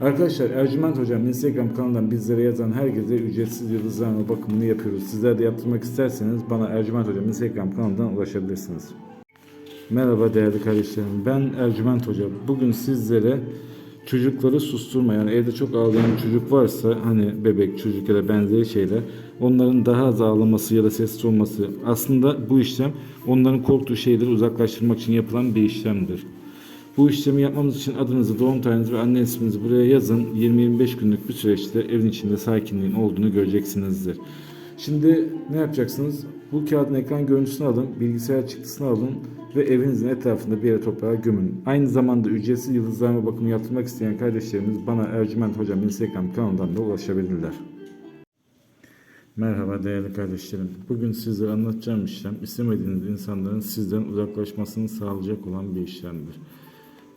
Arkadaşlar Ercüment Hocam Instagram kanalından bizlere yazan herkese ücretsiz yıldızlarma bakımını yapıyoruz. Sizler de yaptırmak isterseniz bana Ercüment Hocam Instagram kanalından ulaşabilirsiniz. Merhaba değerli kardeşlerim. Ben Ercüment Hoca. Bugün sizlere çocukları susturmayan, evde çok ağlayan çocuk varsa hani bebek, çocuk ya da benzeri şeyler onların daha az ağlaması ya da sessiz olması aslında bu işlem onların korktuğu şeyleri uzaklaştırmak için yapılan bir işlemdir. Bu işlemi yapmamız için adınızı, doğum tarihinizi ve anne isminizi buraya yazın. 20-25 günlük bir süreçte evin içinde sakinliğin olduğunu göreceksinizdir. Şimdi ne yapacaksınız? Bu kağıdın ekran görüntüsünü alın, bilgisayar çıktısını alın ve evinizin etrafında bir yere toprağa gömün. Aynı zamanda ücretsiz yıldızlarma bakımı yaptırmak isteyen kardeşlerimiz bana Ercüment Hocam Instagram kanalından da ulaşabilirler. Merhaba değerli kardeşlerim. Bugün sizlere anlatacağım işlem istemediğiniz insanların sizden uzaklaşmasını sağlayacak olan bir işlemdir.